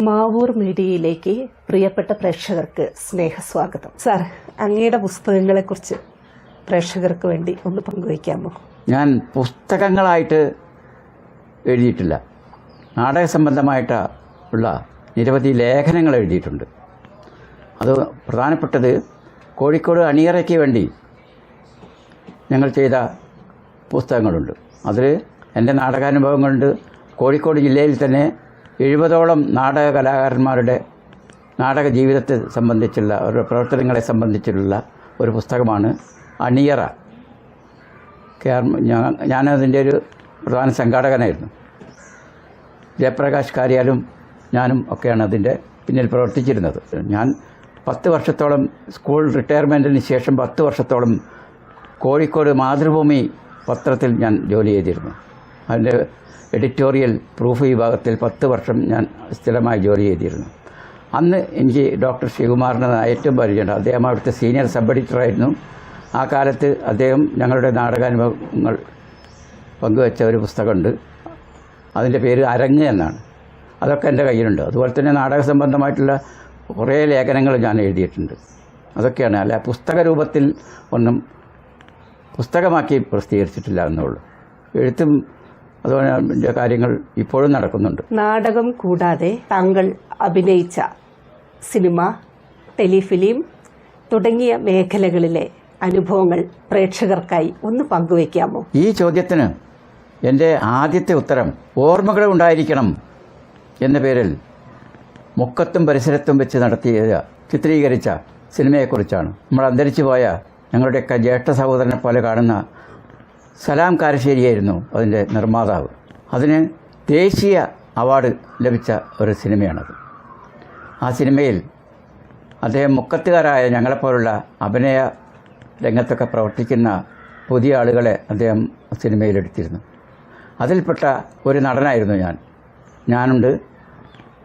മാവൂർ മീഡിയയിലേക്ക് പ്രിയപ്പെട്ട പ്രേക്ഷകർക്ക് സ്നേഹസ്വാഗതം. സർ അങ്ങയുടെ പുസ്തകങ്ങളെ കുറിച്ച് പ്രേക്ഷകർക്ക് വേണ്ടി ഒന്ന് പങ്കുവയ്ക്കാമോ? ഞാൻ പുസ്തകങ്ങളായിട്ട് എഴുതിയിട്ടില്ല. നാടക സംബന്ധമായിട്ട് ഉള്ള നിരവധി ലേഖനങ്ങൾ എഴുതിയിട്ടുണ്ട്. അത് പ്രധാനപ്പെട്ടത് കോഴിക്കോട് അണിയറയ്ക്ക് വേണ്ടി ഞങ്ങൾ ചെയ്ത പുസ്തകങ്ങളുണ്ട്. അതിൽ എന്റെ നാടകാനുഭവങ്ങളുണ്ട്. കോഴിക്കോട് ജില്ലയിൽ തന്നെ എഴുപതോളം നാടക കലാകാരന്മാരുടെ നാടക ജീവിതത്തെ സംബന്ധിച്ചുള്ള അവരുടെ പ്രവർത്തനങ്ങളെ സംബന്ധിച്ചുള്ള ഒരു പുസ്തകമാണ് അണിയറ. കെ ആർ ഞാനതിന്റെ ഒരു പ്രധാന സംഘാടകനായിരുന്നു. ജയപ്രകാശ് കാര്യാലും ഞാനും ഒക്കെയാണ് അതിന്റെ പിന്നിൽ പ്രവർത്തിച്ചിരുന്നത്. ഞാൻ പത്ത് വർഷത്തോളം സ്കൂൾ റിട്ടയർമെന്റിന് ശേഷം പത്ത് വർഷത്തോളം കോഴിക്കോട് മാതൃഭൂമി പത്രത്തിൽ ഞാൻ ജോലി ചെയ്തിരുന്നു. അതിന്റെ എഡിറ്റോറിയൽ പ്രൂഫ് വിഭാഗത്തിൽ പത്ത് വർഷം ഞാൻ സ്ഥിരമായി ജോലി ചെയ്തിരുന്നു. അന്ന് എനിക്ക് ഡോക്ടർ ശിവകുമാറിനെ ഏറ്റവും പരിചയമുണ്ട്. അദ്ദേഹം അവിടുത്തെ സീനിയർ സബ് എഡിറ്ററായിരുന്നു ആ കാലത്ത് അദ്ദേഹം ഞങ്ങളുടെ നാടകാനുഭവങ്ങൾ പങ്കുവെച്ച ഒരു പുസ്തകമുണ്ട്. അതിന്റെ പേര് അരങ്ങ് എന്നാണ്. അതൊക്കെ എന്റെ കയ്യിലുണ്ട്. അതുപോലെ തന്നെ നാടക സംബന്ധമായിട്ടുള്ള കുറേ ലേഖനങ്ങൾ ഞാൻ എഴുതിയിട്ടുണ്ട്. അതൊക്കെയാണ്. അല്ല പുസ്തക രൂപത്തിൽ ഒന്നും പുസ്തകമാക്കി പ്രസിദ്ധീകരിച്ചിട്ടില്ല എന്നുള്ളൂ. എഴുത്തും അതുപോലെ കാര്യങ്ങൾ ഇപ്പോഴും നടക്കുന്നുണ്ട്. നാടകം കൂടാതെ താങ്കൾ അഭിനയിച്ച സിനിമ ടെലിഫിലിം തുടങ്ങിയ മേഖലകളിലെ അനുഭവങ്ങൾ പ്രേക്ഷകർക്കായി ഒന്ന് പങ്കുവയ്ക്കാമോ? ഈ ചോദ്യത്തിന് എന്റെ ആദ്യത്തെ ഉത്തരം ഓർമ്മകൾ ഉണ്ടായിരിക്കണം എന്ന പേരിൽ മുക്കത്തും പരിസരത്തും വെച്ച് നടത്തിയ ചിത്രീകരിച്ച സിനിമയെക്കുറിച്ചാണ്. നമ്മൾ അന്തരിച്ചു പോയ ഞങ്ങളുടെയൊക്കെ ജ്യേഷ്ഠ സഹോദരനെ പോലെ കാണുന്ന സലാം കാരശ്ശേരിയായിരുന്നു അതിന്റെ നിർമ്മാതാവ്. അതിന് ദേശീയ അവാർഡ് ലഭിച്ച ഒരു സിനിമയാണത്. ആ സിനിമയിൽ അദ്ദേഹം മുക്കത്തുകാരായ ഞങ്ങളെപ്പോലുള്ള അഭിനയ രംഗത്തൊക്കെ പ്രവർത്തിക്കുന്ന പുതിയ ആളുകളെ അദ്ദേഹം സിനിമയിലെടുത്തിരുന്നു അതിൽപ്പെട്ട ഒരു നടനായിരുന്നു ഞാൻ. ഞാനുണ്ട്.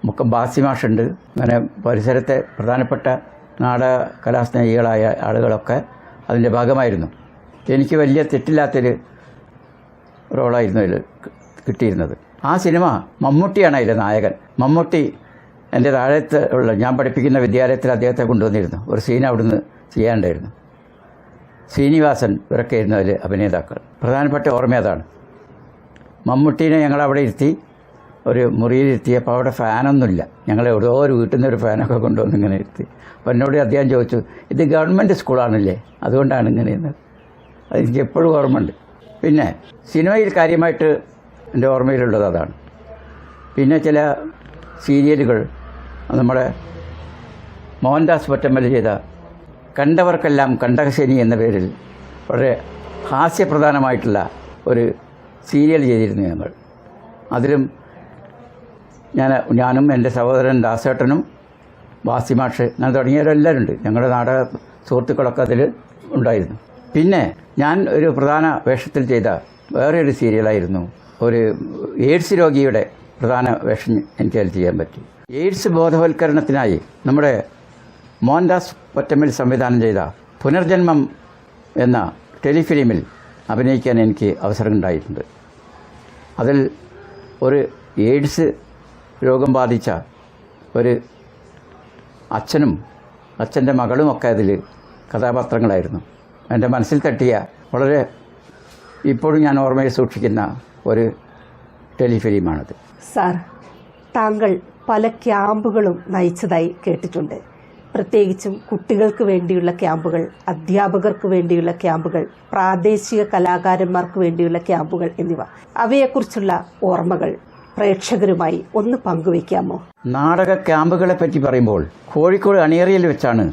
മുക്ക ബാസിമാഷുണ്ട് അങ്ങനെ പരിസരത്തെ പ്രധാനപ്പെട്ട നാടക കലാസ്നേഹികളായ ആളുകളൊക്കെ അതിന്റെ ഭാഗമായിരുന്നു. എനിക്ക് വലിയ തെറ്റില്ലാത്തൊരു റോളായിരുന്നു അതിൽ കിട്ടിയിരുന്നത്. ആ സിനിമ മമ്മൂട്ടിയാണ് അതിലെ നായകൻ. മമ്മൂട്ടി എന്റെ താഴത്ത് ഉള്ള ഞാൻ പഠിപ്പിക്കുന്ന വിദ്യാലയത്തിൽ അദ്ദേഹത്തെ കൊണ്ടുവന്നിരുന്നു. ഒരു സീൻ അവിടുന്ന് ചെയ്യാണ്ടായിരുന്നു ശ്രീനിവാസൻ ഇവരൊക്കെ ആയിരുന്നു അതിൽ അഭിനേതാക്കൾ. പ്രധാനപ്പെട്ട ഓർമ്മ അതാണ്. മമ്മൂട്ടീനെ ഞങ്ങൾ അവിടെ ഇരുത്തി ഒരു മുറിയിലിരുത്തിയപ്പോൾ അവിടെ ഫാനൊന്നുമില്ല. ഞങ്ങൾ എവിടെയോ ഒരു വീട്ടിൽ നിന്ന് ഒരു ഫാനൊക്കെ കൊണ്ടുവന്ന് ഇങ്ങനെ ഇരുത്തി. അപ്പോൾ എന്നോട് അദ്ദേഹം ചോദിച്ചു ഇത് ഗവൺമെന്റ് സ്കൂളാണല്ലേ? അതുകൊണ്ടാണ് ഇങ്ങനെ അത് അതെനിക്ക് എപ്പോഴും ഓർമ്മയുണ്ട്. പിന്നെ സിനിമയിൽ കാര്യമായിട്ട് എന്റെ ഓർമ്മയിലുള്ളത് അതാണ്. പിന്നെ ചില സീരിയലുകൾ നമ്മുടെ മോഹൻദാസ് പൊറ്റമ്മൽ ചെയ്ത കണ്ടവർക്കെല്ലാം കണ്ടകശനി എന്ന പേരിൽ വളരെ ഹാസ്യപ്രധാനമായിട്ടുള്ള ഒരു സീരിയൽ ചെയ്തിരുന്നു ഞങ്ങൾ. അതിലും ഞാൻ ഞാനും എന്റെ സഹോദരൻ ദാസേട്ടനും വാസിമാഷ് ഞാൻ തുടങ്ങിയവരെല്ലാവരും ഉണ്ട് ഞങ്ങളുടെ നാടക സുഹൃത്തുക്കളൊക്കെ അതിൽ ഉണ്ടായിരുന്നു. പിന്നെ ഞാൻ ഒരു പ്രധാന വേഷത്തിൽ ചെയ്ത വേറെ ഒരു സീരിയലായിരുന്നു. ഒരു എയ്ഡ്സ് രോഗിയുടെ പ്രധാന വേഷം എനിക്ക് അതിൽ ചെയ്യാൻ പറ്റി. എയ്ഡ്സ് ബോധവൽക്കരണത്തിനായി നമ്മുടെ മോഹൻദാസ് പൊറ്റമ്മിൽ സംവിധാനം ചെയ്ത പുനർജന്മം എന്ന ടെലിഫിലിമിൽ അഭിനയിക്കാൻ എനിക്ക് അവസരം ഉണ്ടായിട്ടുണ്ട്. അതിൽ ഒരു എയ്ഡ്സ് രോഗം ബാധിച്ച ഒരു അച്ഛനും അച്ഛന്റെ മകളുമൊക്കെ അതിൽ കഥാപാത്രങ്ങളായിരുന്നു. എന്റെ മനസ്സിൽ തട്ടിയ വളരെ ഇപ്പോഴും ഞാൻ ഓർമ്മയിൽ സൂക്ഷിക്കുന്ന ഒരു ടെലിഫിലിമാണത്. സാർ താങ്കൾ പല ക്യാമ്പുകളും നയിച്ചതായി കേട്ടിട്ടുണ്ട്. പ്രത്യേകിച്ചും കുട്ടികൾക്ക് വേണ്ടിയുള്ള ക്യാമ്പുകൾ അധ്യാപകർക്ക് വേണ്ടിയുള്ള ക്യാമ്പുകൾ പ്രാദേശിക കലാകാരന്മാർക്ക് വേണ്ടിയുള്ള ക്യാമ്പുകൾ എന്നിവ. അവയെക്കുറിച്ചുള്ള ഓർമ്മകൾ പ്രേക്ഷകരുമായി ഒന്ന് പങ്കുവയ്ക്കാമോ? നാടക ക്യാമ്പുകളെ പറ്റി പറയുമ്പോൾ കോഴിക്കോട് അണിയറയിൽ വെച്ചാണ്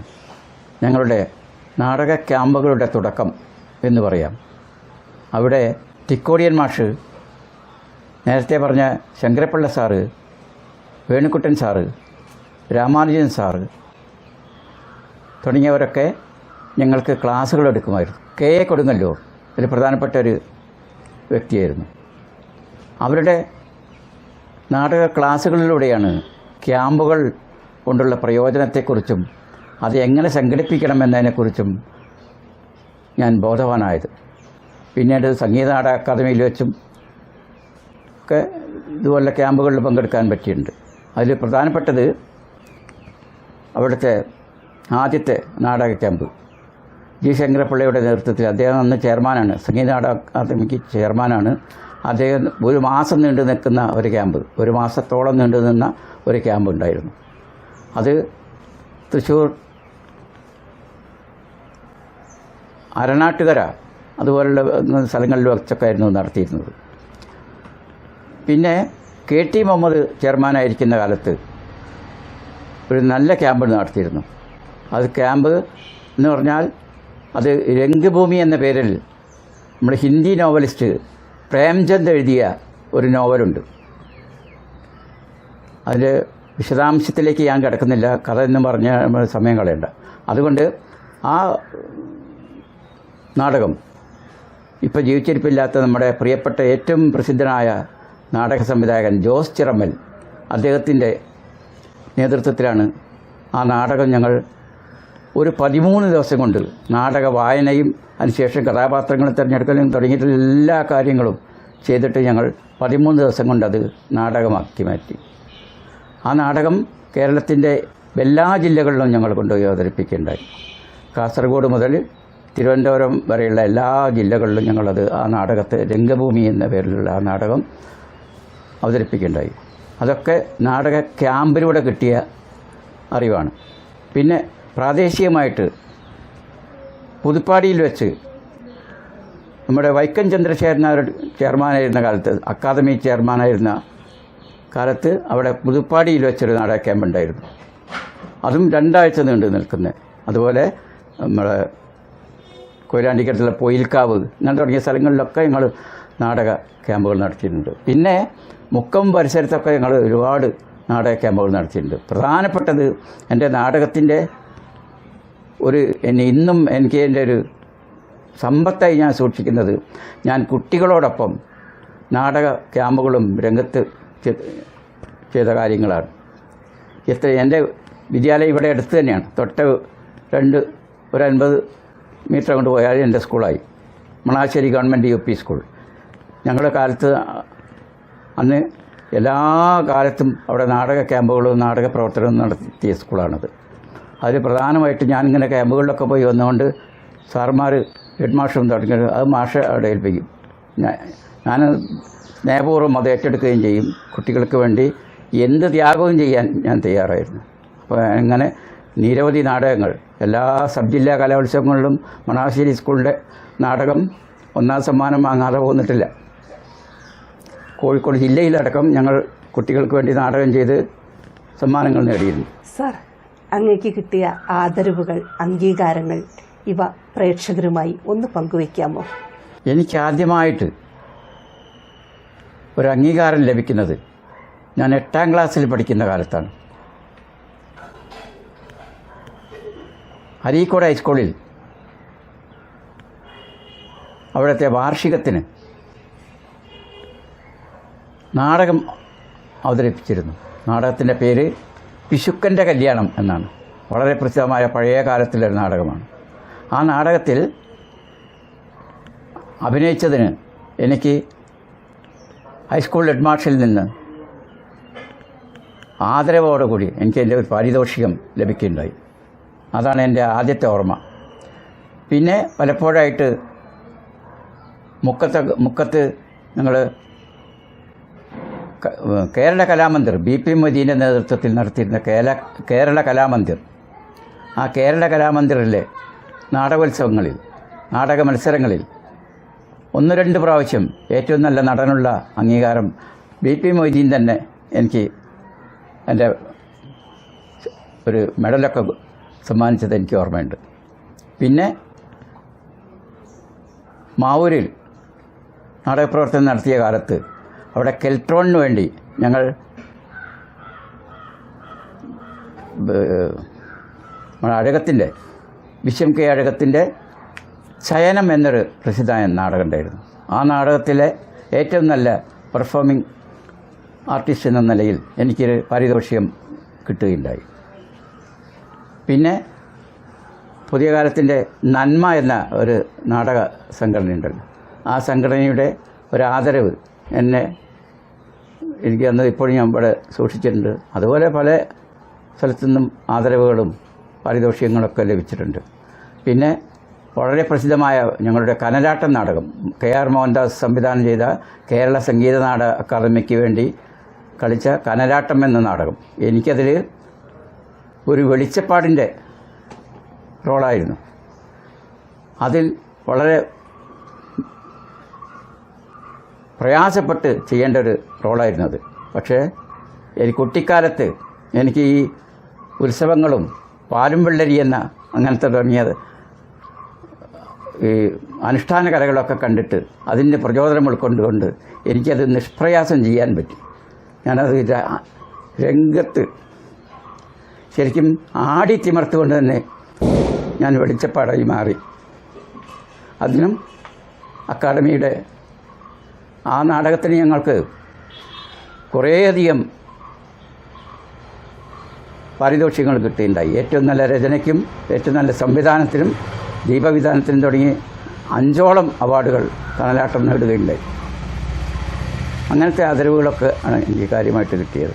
ഞങ്ങളുടെ നാടക ക്യാമ്പുകളുടെ തുടക്കം എന്ന് പറയാം. അവിടെ തിക്കോടിയൻ മാഷ് നേരത്തെ പറഞ്ഞ Sankarapillai sir Venukuttan sir Ramanujan sir തുടങ്ങിയവരൊക്കെ ഞങ്ങൾക്ക് ക്ലാസ്സുകൾ എടുക്കുമായിരുന്നു. കെ എ കൊടുങ്ങല്ലൂർ ഒരു പ്രധാനപ്പെട്ട ഒരു വ്യക്തിയായിരുന്നു. അവരുടെ നാടക ക്ലാസ്സുകളിലൂടെയാണ് ക്യാമ്പുകൾ കൊണ്ടുള്ള പ്രയോജനത്തെക്കുറിച്ചും അത് എങ്ങനെ സംഘടിപ്പിക്കണം എന്നതിനെക്കുറിച്ചും ഞാൻ ബോധവാനായത്. പിന്നീട് സംഗീത നാടക അക്കാദമിയിൽ വെച്ചും ഒക്കെ ഇതുപോലെ ക്യാമ്പുകളിൽ പങ്കെടുക്കാൻ പറ്റിയിട്ടുണ്ട്. അതിൽ പ്രധാനപ്പെട്ടത് അവിടുത്തെ ആദ്യത്തെ നാടക ക്യാമ്പ്. ജി ശങ്കരപ്പിള്ളയുടെ നേതൃത്വത്തിൽ അദ്ദേഹം അന്ന് ചെയർമാനാണ്. സംഗീത നാടക അക്കാദമിക്ക് ചെയർമാനാണ്. അദ്ദേഹം ഒരു മാസം നീണ്ടു നിൽക്കുന്ന ഒരു ക്യാമ്പ്. ഒരു മാസത്തോളം നീണ്ടു നിന്ന ഒരു ക്യാമ്പ് ഉണ്ടായിരുന്നു. അത് തൃശ്ശൂർ അരണാട്ടുകര അതുപോലുള്ള സ്ഥലങ്ങളിൽ വെച്ചൊക്കെ ആയിരുന്നു നടത്തിയിരുന്നത്. പിന്നെ കെ ടി മുഹമ്മദ് ചെയർമാനായിരിക്കുന്ന കാലത്ത് ഒരു നല്ല ക്യാമ്പ് നടത്തിയിരുന്നു. അത് ക്യാമ്പ് എന്ന് പറഞ്ഞാൽ അത് രംഗഭൂമി എന്ന പേരിൽ നമ്മുടെ ഹിന്ദി നോവലിസ്റ്റ് പ്രേംചന്ദ് എഴുതിയ ഒരു നോവലുണ്ട്. അതിൽ വിശദാംശത്തിലേക്ക് ഞാൻ കിടക്കുന്നില്ല. കഥ എന്ന് പറഞ്ഞ സമയം കളയണ്ട. അതുകൊണ്ട് ആ നാടകം. ഇപ്പോൾ ജീവിച്ചിരിപ്പില്ലാത്ത നമ്മുടെ പ്രിയപ്പെട്ട ഏറ്റവും പ്രസിദ്ധനായ നാടക സംവിധായകൻ ജോസ് ചിറമ്മൽ അദ്ദേഹത്തിന്റെ നേതൃത്വത്തിലാണ് ആ നാടകം ഞങ്ങൾ ഒരു പതിമൂന്ന് ദിവസം കൊണ്ട് നാടക വായനയും അതിനുശേഷം കഥാപാത്രങ്ങളെ തിരഞ്ഞെടുക്കലും തുടങ്ങിയിട്ടുള്ള എല്ലാ കാര്യങ്ങളും ചെയ്തിട്ട് ഞങ്ങൾ പതിമൂന്ന് ദിവസം കൊണ്ട് അത് നാടകമാക്കി മാറ്റി. ആ നാടകം കേരളത്തിന്റെ എല്ലാ ജില്ലകളിലും ഞങ്ങൾ കൊണ്ടുപോയി അവതരിപ്പിക്കുകയുണ്ടായി. കാസർഗോഡ് മുതൽ തിരുവനന്തപുരം വരെയുള്ള എല്ലാ ജില്ലകളിലും ഞങ്ങളത് ആ നാടകത്തെ രംഗഭൂമി എന്ന പേരിലുള്ള ആ നാടകം അവതരിപ്പിക്കുകയുണ്ടായി. അതൊക്കെ നാടക ക്യാമ്പിലൂടെ കിട്ടിയ അറിവാണ്. പിന്നെ പ്രാദേശികമായിട്ട് പുതുപ്പാടിയിൽ വെച്ച് നമ്മുടെ വൈക്കം ചന്ദ്രശേഖരൻ ചെയർമാനായിരുന്ന കാലത്ത് അക്കാദമി ചെയർമാനായിരുന്ന കാലത്ത് അവിടെ പുതുപ്പാടിയിൽ വെച്ചൊരു നാടക ക്യാമ്പ് ഉണ്ടായിരുന്നു അതും രണ്ടാഴ്ച നീണ്ടു നിൽക്കുന്നത് അതുപോലെ നമ്മുടെ കൊയിലാണ്ടിക്കടുത്തുള്ള പൊയിൽക്കാവ് ഇങ്ങനെ തുടങ്ങിയ സ്ഥലങ്ങളിലൊക്കെ ഞങ്ങൾ നാടക ക്യാമ്പുകൾ നടത്തിയിട്ടുണ്ട്. പിന്നെ മുക്കം പരിസരത്തൊക്കെ ഞങ്ങൾ ഒരുപാട് നാടക ക്യാമ്പുകൾ നടത്തിയിട്ടുണ്ട്. പ്രധാനപ്പെട്ടത് എന്റെ നാടകത്തിന്റെ ഒരു എന്നെ ഇന്നും എനിക്ക് എന്റെ ഒരു സമ്പത്തായി ഞാൻ സൂക്ഷിക്കുന്നത് ഞാൻ കുട്ടികളോടൊപ്പം നാടക ക്യാമ്പുകളും രംഗത്ത് ചെയ്ത കാര്യങ്ങളാണ്. എത്ര എന്റെ വിദ്യാലയം ഇവിടെ അടുത്ത് തന്നെയാണ്. തൊട്ട് രണ്ട് ഒരു അൻപത് മീറ്റർ കൊണ്ട് പോയാൽ എന്റെ സ്കൂളായി. Manassery government U P school. ഞങ്ങളുടെ കാലത്ത് അന്ന് എല്ലാ കാലത്തും അവിടെ നാടക ക്യാമ്പുകളും നാടക പ്രവർത്തനവും നടത്തിയ സ്കൂളാണത്. അതിൽ പ്രധാനമായിട്ട് ഞാനിങ്ങനെ ക്യാമ്പുകളിലൊക്കെ പോയി വന്നുകൊണ്ട് സാർമാർ ഹെഡ് മാഷും തുടങ്ങി അത് മാഷ് അവിടെ ഏൽപ്പിക്കും. ഞാൻ സ്നേഹപൂർവം അത് ഏറ്റെടുക്കുകയും ചെയ്യും. കുട്ടികൾക്ക് വേണ്ടി എന്ത് ത്യാഗവും ചെയ്യാൻ ഞാൻ തയ്യാറായിരുന്നു. അപ്പോൾ അങ്ങനെ നിരവധി നാടകങ്ങൾ എല്ലാ സബ് ജില്ലാ കലോത്സവങ്ങളിലും മണാശ്ശേരി സ്കൂളിന്റെ നാടകം ഒന്നാം സമ്മാനം വാങ്ങാതെ പോന്നിട്ടില്ല. കോഴിക്കോട് ജില്ലയിലടക്കം ഞങ്ങൾ കുട്ടികൾക്ക് വേണ്ടി നാടകം ചെയ്ത് സമ്മാനങ്ങൾ നേടിയിരുന്നു. സാർ അങ്ങേക്ക് കിട്ടിയ ആദരവുകൾ അംഗീകാരങ്ങൾ ഇവ പ്രേക്ഷകരുമായി ഒന്ന് പങ്കുവയ്ക്കാമോ? എനിക്ക് ആദ്യമായിട്ട് ഒരു അംഗീകാരം ലഭിക്കുന്നത് ഞാൻ എട്ടാം ക്ലാസ്സിൽ പഠിക്കുന്ന കാലത്താണ്. അരീക്കോട് ഹൈസ്കൂളിൽ അവിടുത്തെ വാർഷികത്തിന് നാടകം അവതരിപ്പിച്ചിരുന്നു. നാടകത്തിന്റെ പേര് പിശുക്കന്റെ കല്യാണം എന്നാണ്. വളരെ പ്രസിദ്ധമായ പഴയ കാലത്തിലൊരു നാടകമാണ്. ആ നാടകത്തിൽ അഭിനയിച്ചതിന് എനിക്ക് ഹൈസ്കൂൾ ഹെഡ് മാഷിൽ നിന്ന് ആദരവോടുകൂടി എനിക്ക് എന്റെ ഒരു പാരിതോഷികം ലഭിക്കുകയുണ്ടായി. അതാണ് എന്റെ ആദ്യത്തെ ഓർമ്മ. പിന്നെ പലപ്പോഴായിട്ട് മുക്കത്ത് മുക്കത്ത് ഞങ്ങൾ കേരള കലാമന്ദിർ ബി പി മൊയ്തീന്റെ നേതൃത്വത്തിൽ നടത്തിയിരുന്ന കേരള കേരള കലാമന്ദിർ. ആ കേരള കലാമന്ദിറിലെ നാടകോത്സവങ്ങളിൽ നാടക മത്സരങ്ങളിൽ ഒന്ന് രണ്ട് പ്രാവശ്യം ഏറ്റവും നല്ല നടനുള്ള അംഗീകാരം ബി പി മൊയ്തീൻ തന്നെ എനിക്ക് എന്റെ ഒരു മെഡലൊക്കെ സമ്മാനിച്ചത് എനിക്ക് ഓർമ്മയുണ്ട്. പിന്നെ മാവൂരിൽ നാടകപ്രവർത്തനം നടത്തിയ കാലത്ത് അവിടെ കെൽട്രോണിന് വേണ്ടി ഞങ്ങൾ നമ്മുടെ അഴകത്തിന്റെ വിശ്വം കെ അഴകത്തിന്റെ ചയനം എന്നൊരു പ്രസിദ്ധമായ നാടകം ഉണ്ടായിരുന്നു. ആ നാടകത്തിലെ ഏറ്റവും നല്ല പെർഫോമിംഗ് ആർട്ടിസ്റ്റ് എന്ന നിലയിൽ എനിക്കൊരു പാരിതോഷികം കിട്ടുകയുണ്ടായി. പിന്നെ പുതിയ കാലത്തിന്റെ നന്മ എന്ന ഒരു നാടക സംഘടനയുണ്ടല്ലോ. ആ സംഘടനയുടെ ഒരു ആദരവ് എന്നെ എനിക്ക് അന്ന് ഇപ്പോഴും ഞാൻ ഇവിടെ സൂക്ഷിച്ചിട്ടുണ്ട്. അതുപോലെ പല സ്ഥലത്തു നിന്നും ആദരവുകളും പാരിതോഷികങ്ങളൊക്കെ ലഭിച്ചിട്ടുണ്ട്. പിന്നെ വളരെ പ്രസിദ്ധമായ ഞങ്ങളുടെ കനലാട്ടം നാടകം കെ ആർ മോഹൻദാസ് സംവിധാനം ചെയ്ത കേരള സംഗീത നാടക അക്കാദമിക്ക് വേണ്ടി കളിച്ച കനലാട്ടം എന്ന നാടകം. എനിക്കതിൽ ഒരു വെളിച്ചപ്പാടിന്റെ റോളായിരുന്നു. അതിൽ വളരെ പ്രയാസപ്പെട്ട് ചെയ്യേണ്ട ഒരു റോളായിരുന്നു അത്. പക്ഷേ എനിക്ക് കുട്ടിക്കാലത്ത് എനിക്ക് ഈ ഉത്സവങ്ങളും പാലും വെള്ളരി എന്ന അങ്ങനത്തെ തുടങ്ങിയത് ഈ അനുഷ്ഠാന കലകളൊക്കെ കണ്ടിട്ട് അതിന്റെ പ്രചോദനം ഉൾക്കൊണ്ടുകൊണ്ട് എനിക്കത് നിഷ്പ്രയാസം ചെയ്യാൻ പറ്റി. ഞാനത് രംഗത്ത് ശരിക്കും ആടി തിമർത്തുകൊണ്ട് തന്നെ ഞാൻ വെളിച്ചപ്പാടായി മാറി. അതിനും അക്കാഡമിയുടെ ആ നാടകത്തിന് ഞങ്ങൾക്ക് കുറേയധികം പാരിതോഷികങ്ങൾ കിട്ടിയിട്ടുണ്ടായി. ഏറ്റവും നല്ല രചനയ്ക്കും ഏറ്റവും നല്ല സംവിധാനത്തിനും ദീപവിധാനത്തിനും തുടങ്ങി അഞ്ചോളം അവാർഡുകൾ കനലാട്ടം നേടുകയുണ്ടായി. അങ്ങനത്തെ ആദരവുകളൊക്കെ ആണ് എനിക്ക് കാര്യമായിട്ട് കിട്ടിയത്.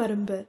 வரம்பு